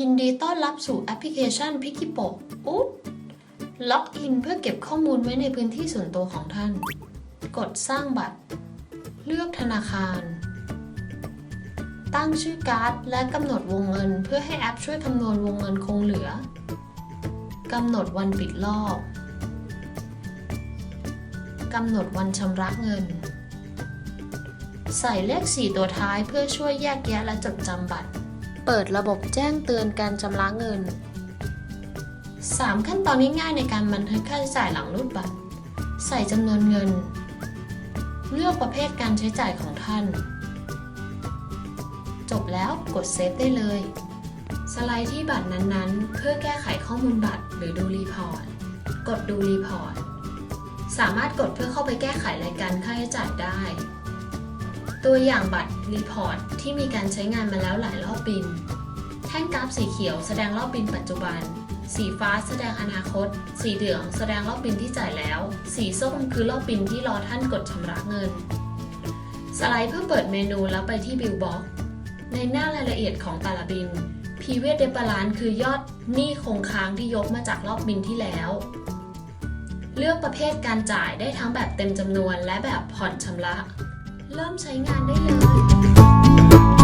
ยินดีต้อนรับสู่แอปพลิเคชันพิกิโปะอุ๊บล็อกอินเพื่อเก็บข้อมูลไว้ในพื้นที่ส่วนตัวของท่าน กดสร้างบัตร เลือกธนาคาร ตั้งชื่อการ์ด และกำหนดวงเงิน เพื่อให้แอปช่วยคำนวณวงเงินคงเหลือกำหนดวันปิดรอบกำหนดวันชำระเงิน ใส่เลข 4 ตัวท้ายเพื่อช่วยแยกแยะและจดจำบัตร เปิดระบบแจ้งเตือนการชำระเงิน 3 ขั้นตอนง่ายๆในการบันทึกค่าใช้จ่ายหลังรูดบัตร ใส่จำนวนเงิน เลือกประเภทการใช้จ่ายของท่าน จบแล้วกดเซฟได้เลย สไลด์ที่บัตรนั้นๆ เพื่อแก้ไขข้อมูลบัตรหรือดูรีพอร์ต กดดูรีพอร์ต สามารถกดเพื่อเข้าไปแก้ไขรายการค่าใช้จ่ายได้ ตัวอย่างบัตรรีพอร์ตที่มีการใช้งานมาแล้วหลายรอบบิน แท่งกราฟสีเขียวแสดงรอบบินปัจจุบัน สีฟ้าแสดงอนาคต สีเหลืองแสดงรอบบินที่จ่ายแล้ว สีส้มคือรอบบินที่รอท่านกดชำระเงิน สไลด์เพื่อเปิดเมนูแล้วไปที่บิลบ็อกในหน้ารายละเอียดของแต่ละบินพีเว d เดบาลานคือยอดหนี้คงค้างที่ยกมาจากรอบบินที่แล้ว เลือกประเภทการจ่ายได้ทั้งแบบเต็มจำนวนและแบบผ่อนชำระ เริ่มใช้งานได้เลย